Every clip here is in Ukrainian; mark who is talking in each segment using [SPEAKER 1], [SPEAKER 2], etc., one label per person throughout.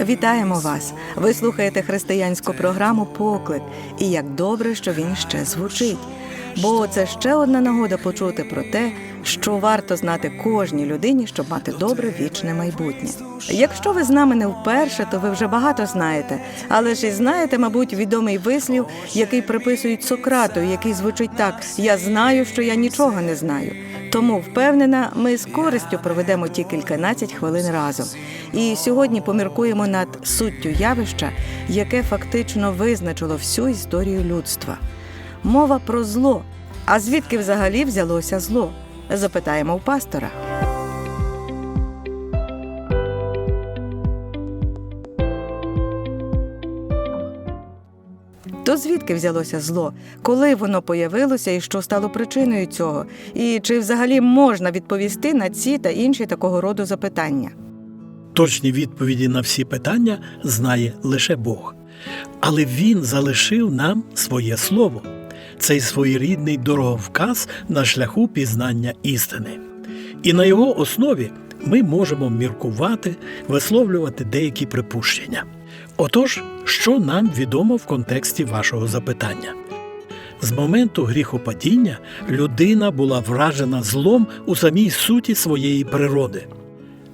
[SPEAKER 1] Вітаємо вас! Ви слухаєте християнську програму Поклик. І як добре, що він ще звучить. Бо це ще одна нагода почути про те, що варто знати кожній людині, щоб мати добре вічне майбутнє. Якщо ви з нами не вперше, то ви вже багато знаєте, але ж і знаєте, мабуть, відомий вислів, який приписують Сократу, який звучить так: Я знаю, що я нічого не знаю. Тому впевнена, ми з користю проведемо ті кільканадцять хвилин разом. І сьогодні поміркуємо над суттю явища, яке фактично визначило всю історію людства. Мова про зло. А звідки взагалі взялося зло? Запитаємо у пастора. Звідки взялося зло? Коли воно появилося і що стало причиною цього? І чи взагалі можна відповісти на ці та інші такого роду запитання?
[SPEAKER 2] Точні відповіді на всі питання знає лише Бог. Але Він залишив нам своє слово, цей своєрідний дороговказ на шляху пізнання істини. І на його основі ми можемо міркувати, висловлювати деякі припущення. Отож, що нам відомо в контексті вашого запитання? З моменту гріхопадіння людина була вражена злом у самій суті своєї природи.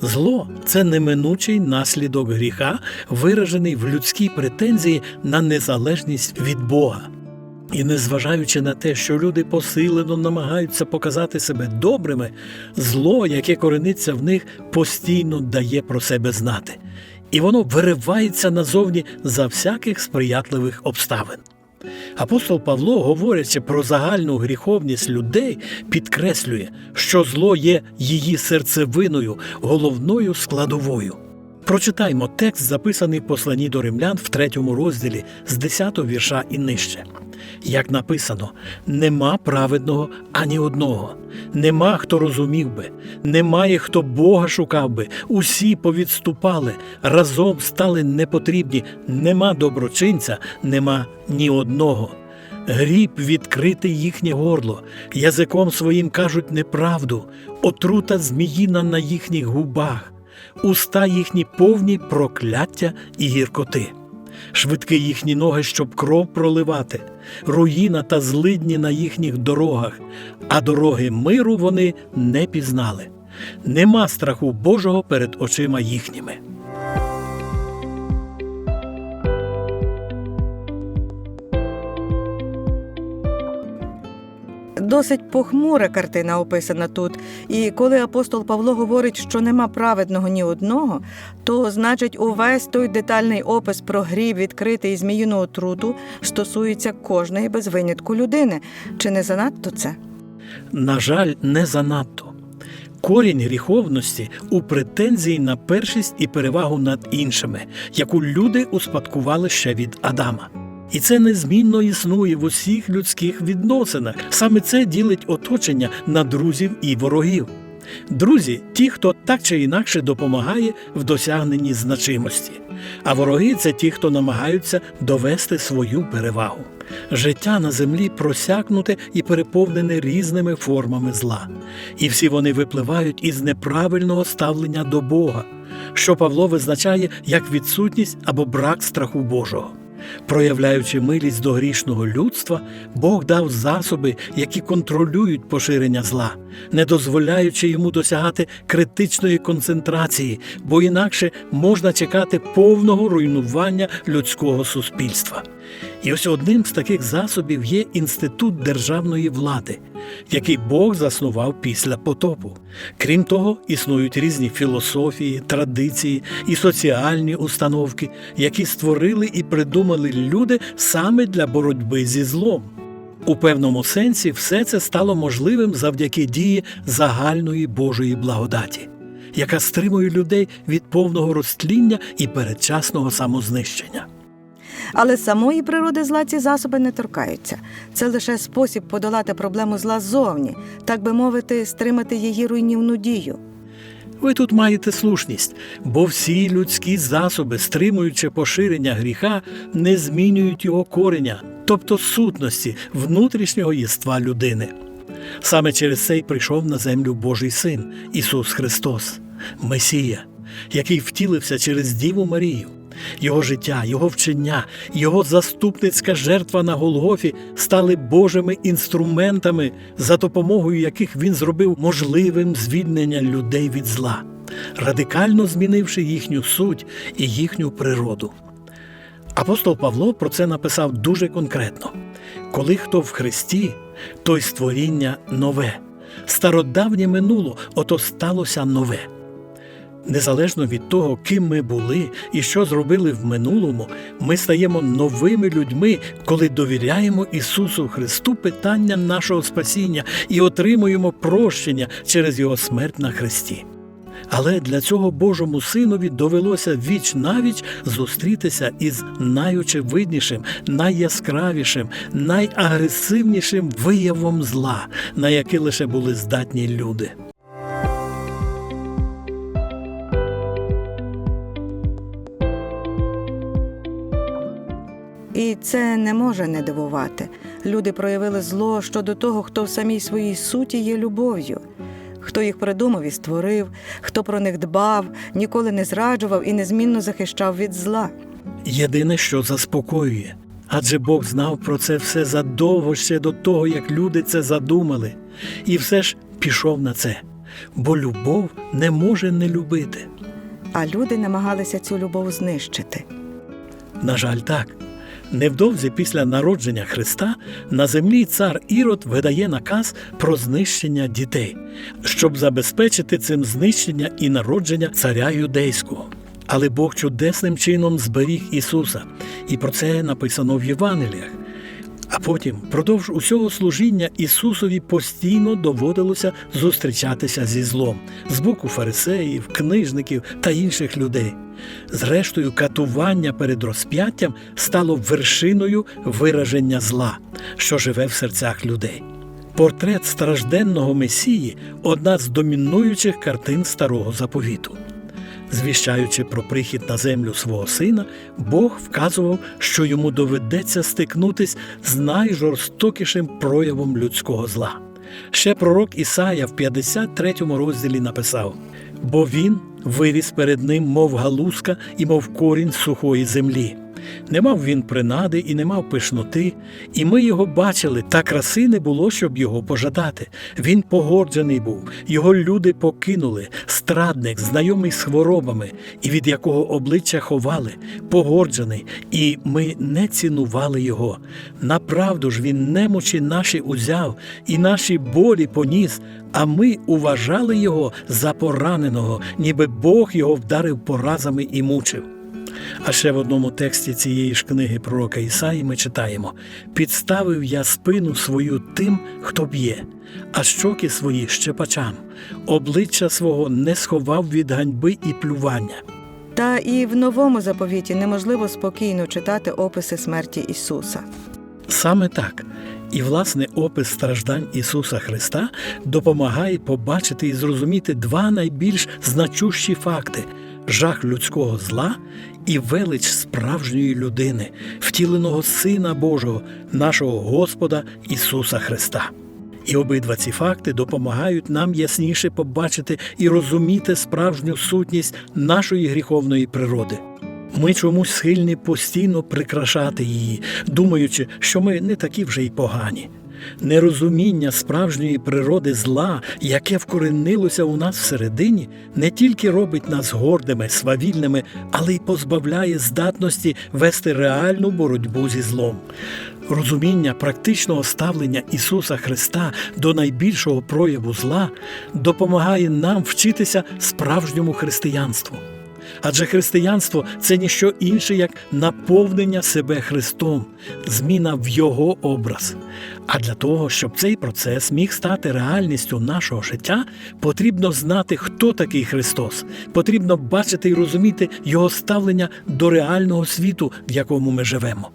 [SPEAKER 2] Зло це неминучий наслідок гріха, виражений в людській претензії на незалежність від Бога. І незважаючи на те, що люди посилено намагаються показати себе добрими, зло, яке корениться в них, постійно дає про себе знати, і воно виривається назовні за всяких сприятливих обставин. Апостол Павло, говорячи про загальну гріховність людей, підкреслює, що зло є її серцевиною, головною складовою. Прочитаймо текст, записаний в посланні до римлян в третьому розділі з 10 вірша і нижче. Як написано, нема праведного ані одного, нема хто розумів би, немає хто Бога шукав би, усі повідступали, разом стали непотрібні, нема доброчинця, нема ні одного. Гріб відкритий їхнє горло, язиком своїм кажуть неправду, отрута зміїна на їхніх губах, уста їхні повні прокляття і гіркоти. Швидкі їхні ноги, щоб кров проливати, руїна та злидні на їхніх дорогах, а дороги миру вони не пізнали. Нема страху Божого перед очима їхніми.
[SPEAKER 1] Досить похмура картина описана тут. І коли апостол Павло говорить, що нема праведного ні одного, то значить увесь той детальний опис про гріб, відкритий і зміїну отруту стосується кожної без винятку людини. Чи не занадто це?
[SPEAKER 2] На жаль, не занадто. Корінь гріховності у претензії на першість і перевагу над іншими, яку люди успадкували ще від Адама. І це незмінно існує в усіх людських відносинах. Саме це ділить оточення на друзів і ворогів. Друзі ті, хто так чи інакше допомагає в досягненні значимості. А вороги це ті, хто намагаються довести свою перевагу. Життя на землі просякнуте і переповнене різними формами зла, і всі вони випливають із неправильного ставлення до Бога, що Павло визначає як відсутність або брак страху Божого. Проявляючи милість до грішного людства, Бог дав засоби, які контролюють поширення зла, не дозволяючи йому досягати критичної концентрації, бо інакше можна чекати повного руйнування людського суспільства. І ось одним з таких засобів є інститут державної влади, який Бог заснував після потопу. Крім того, існують різні філософії, традиції і соціальні установки, які створили і придумали люди саме для боротьби зі злом. У певному сенсі все це стало можливим завдяки дії загальної Божої благодаті, яка стримує людей від повного розтління і передчасного самознищення.
[SPEAKER 1] Але самої природи зла ці засоби не торкаються. Це лише спосіб подолати проблему зла ззовні, так би мовити, стримати її руйнівну дію.
[SPEAKER 2] Ви тут маєте слушність, бо всі людські засоби, стримуючи поширення гріха, не змінюють його кореня, тобто сутності внутрішнього єства людини. Саме через це й прийшов на землю Божий Син Ісус Христос, Месія, який втілився через Діву Марію. Його життя, його вчення, його заступницька жертва на Голгофі стали Божими інструментами, за допомогою яких він зробив можливим звільнення людей від зла, радикально змінивши їхню суть і їхню природу. Апостол Павло про це написав дуже конкретно: коли хто в Христі, той створіння нове, стародавнє минуло, ото сталося нове. Незалежно від того, ким ми були і що зробили в минулому, ми стаємо новими людьми, коли довіряємо Ісусу Христу питання нашого спасіння і отримуємо прощення через Його смерть на Христі. Але для цього Божому Синові довелося віч навіч зустрітися із найочевиднішим, найяскравішим, найагресивнішим виявом зла, на яке лише були здатні люди.
[SPEAKER 1] Це не може не дивувати. Люди проявили зло щодо того, хто в самій своїй суті є любов'ю, хто їх придумав і створив, хто про них дбав, ніколи не зраджував і незмінно захищав від зла.
[SPEAKER 2] Єдине, що заспокоює, адже Бог знав про це все задовго ще до того, як люди це задумали, і все ж пішов на це, бо любов не може не любити.
[SPEAKER 1] А люди намагалися цю любов знищити.
[SPEAKER 2] На жаль, так. Невдовзі після народження Христа на землі цар Ірод видає наказ про знищення дітей, щоб забезпечити цим знищення і народження царя юдейського. Але Бог чудесним чином зберіг Ісуса, і про це написано в Євангеліях. А потім, впродовж усього служіння Ісусові постійно доводилося зустрічатися зі злом з боку фарисеїв, книжників та інших людей. Зрештою, катування перед розп'яттям стало вершиною вираження зла, що живе в серцях людей. Портрет стражденного Месії одна з домінуючих картин старого заповіту. Звіщаючи про прихід на землю свого сина, Бог вказував, що йому доведеться стикнутись з найжорстокішим проявом людського зла. Ще пророк Ісая в 53 розділі написав: бо він виріс перед ним, мов галузка і мов корінь сухої землі. Не мав він принади і не мав пишноти, і ми його бачили, та краси не було, щоб його пожадати. Він погорджений був, його люди покинули, страдник, знайомий з хворобами, і від якого обличчя ховали, погорджений, і ми не цінували його. Направду ж він немочі наші узяв, і наші болі поніс, а ми уважали його за пораненого, ніби Бог його вдарив поразами і мучив. А ще в одному тексті цієї ж книги пророка Ісаї ми читаємо: підставив я спину свою тим, хто б'є, а щоки свої щепачам, обличчя свого не сховав від ганьби і плювання.
[SPEAKER 1] Та і в новому заповіті неможливо спокійно читати описи смерті Ісуса.
[SPEAKER 2] Саме так. І, власне, опис страждань Ісуса Христа допомагає побачити і зрозуміти два найбільш значущі факти жах людського зла і велич справжньої людини, втіленого Сина Божого, нашого Господа Ісуса Христа. І обидва ці факти допомагають нам ясніше побачити і розуміти справжню сутність нашої гріховної природи. Ми чомусь схильні постійно прикрашати її, думаючи, що ми не такі вже й погані. Нерозуміння справжньої природи зла, яке вкоренилося у нас всередині, не тільки робить нас гордими, свавільними, але й позбавляє здатності вести реальну боротьбу зі злом. Розуміння практичного ставлення Ісуса Христа до найбільшого прояву зла допомагає нам вчитися справжньому християнству. Адже християнство це ніщо інше, як наповнення себе Христом, зміна в Його образ. А для того, щоб цей процес міг стати реальністю нашого життя, потрібно знати, хто такий Христос, потрібно бачити і розуміти Його ставлення до реального світу, в якому ми живемо.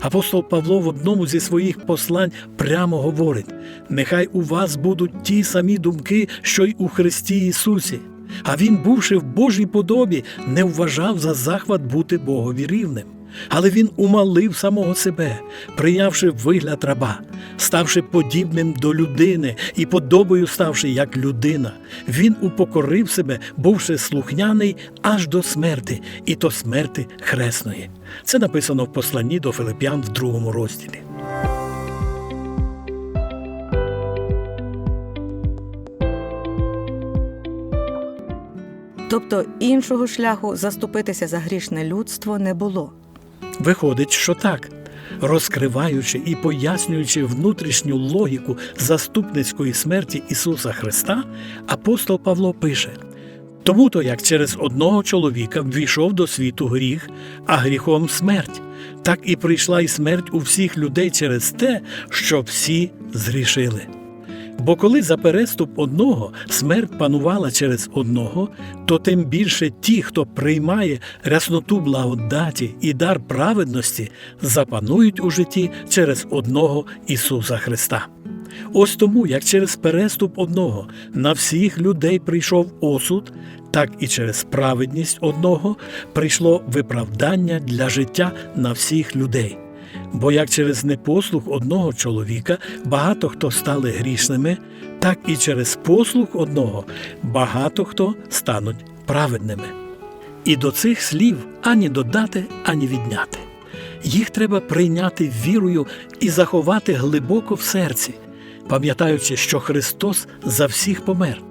[SPEAKER 2] Апостол Павло в одному зі своїх послань прямо говорить: нехай у вас будуть ті самі думки, що й у Христі Ісусі. А він, бувши в Божій подобі, не вважав за захват бути Богові рівним. Але він умалив самого себе, прийнявши вигляд раба, ставши подібним до людини і подобою ставши як людина. Він упокорив себе, бувши слухняний аж до смерти, і то смерти хресної. Це написано в посланні до Филип'ян в другому розділі.
[SPEAKER 1] Тобто іншого шляху заступитися за грішне людство не було.
[SPEAKER 2] Виходить, що так. Розкриваючи і пояснюючи внутрішню логіку заступницької смерті Ісуса Христа, апостол Павло пише: тому то як через одного чоловіка ввійшов до світу гріх, а гріхом смерть, так і прийшла й смерть у всіх людей через те, що всі згрішили. Бо коли за переступ одного смерть панувала через одного, то тим більше ті, хто приймає рясноту благодаті і дар праведності, запанують у житті через одного Ісуса Христа. Ось тому, як через переступ одного на всіх людей прийшов осуд, так і через праведність одного прийшло виправдання для життя на всіх людей. Бо як через непослух одного чоловіка багато хто стали грішними, так і через послух одного багато хто стануть праведними. І до цих слів ані додати, ані відняти. Їх треба прийняти вірою і заховати глибоко в серці, пам'ятаючи, що Христос за всіх помер,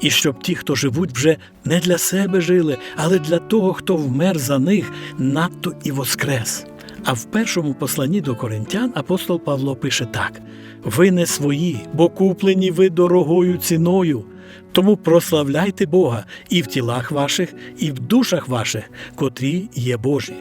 [SPEAKER 2] і щоб ті, хто живуть, вже не для себе жили, але для того, хто вмер за них, надто і воскрес. А в першому посланні до коринтян апостол Павло пише так: ви не свої, бо куплені ви дорогою ціною. Тому прославляйте Бога і в тілах ваших, і в душах ваших, котрі є Божі.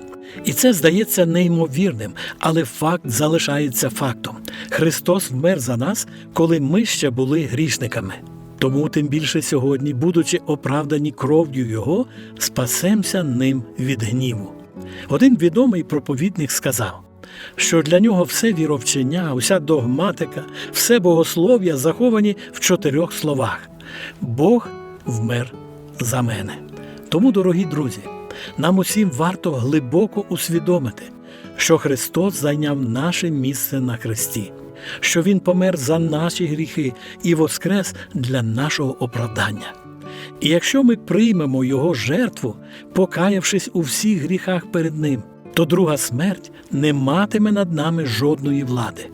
[SPEAKER 2] І це здається неймовірним, але факт залишається фактом. Христос вмер за нас, коли ми ще були грішниками. Тому тим більше сьогодні, будучи оправдані кров'ю Його, спасемося ним від гніву. Один відомий проповідник сказав, що для нього все віровчення, уся догматика, все богослов'я заховані в чотирьох словах: Бог вмер за мене. Тому, дорогі друзі, нам усім варто глибоко усвідомити, що Христос зайняв наше місце на хресті, що Він помер за наші гріхи і воскрес для нашого оправдання. І якщо ми приймемо Його жертву, покаявшись у всіх гріхах перед Ним, то друга смерть не матиме над нами жодної влади.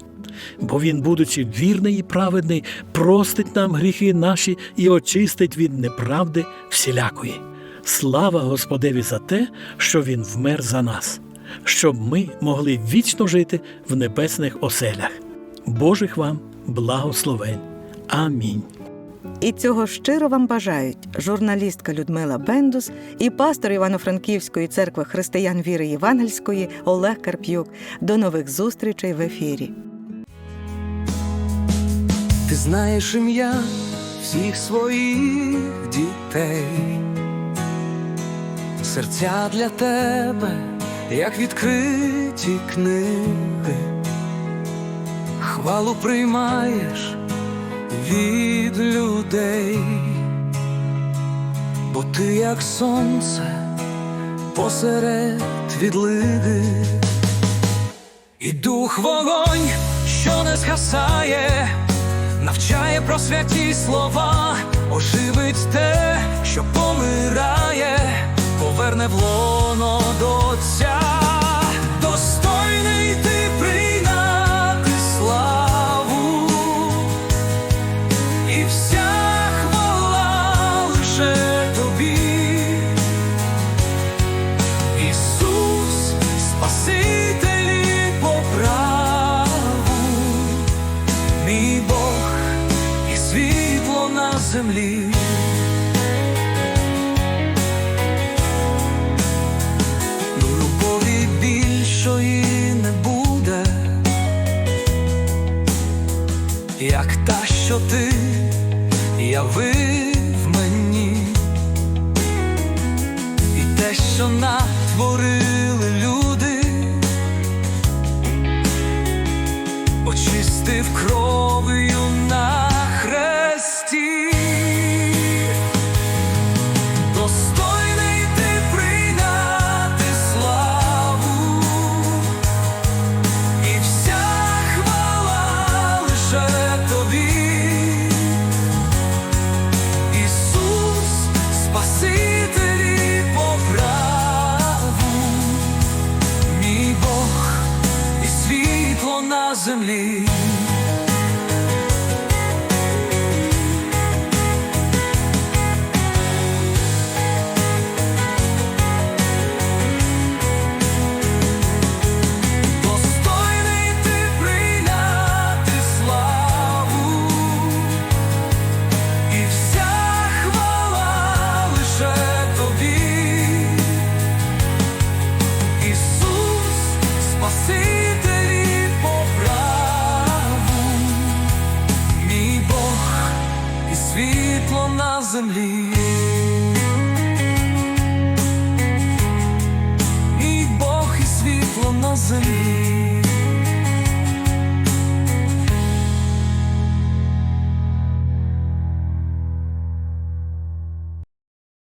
[SPEAKER 2] Бо Він, будучи вірний і праведний, простить нам гріхи наші і очистить від неправди всілякої. Слава Господеві за те, що Він вмер за нас, щоб ми могли вічно жити в небесних оселях. Божих вам благословень. Амінь.
[SPEAKER 1] І цього щиро вам бажають журналістка Людмила Бендус і пастор Івано-Франківської церкви християн віри Євангельської Олег Карп'юк. До нових зустрічей в ефірі.
[SPEAKER 3] Ти знаєш ім'я всіх своїх дітей, серця для тебе, як відкриті книги, хвалу приймаєш від бо ти як сонце посеред відлиги. І дух вогонь, що не згасає, навчає про святі слова, оживить те, що помирає, поверне в лоно до Отця. Достойний ти прийняти славу, і вся землі. Ну, Любові більшої не буде, як та, що ти явив мені. І те, що натворили люди, очистив кров'ю землі.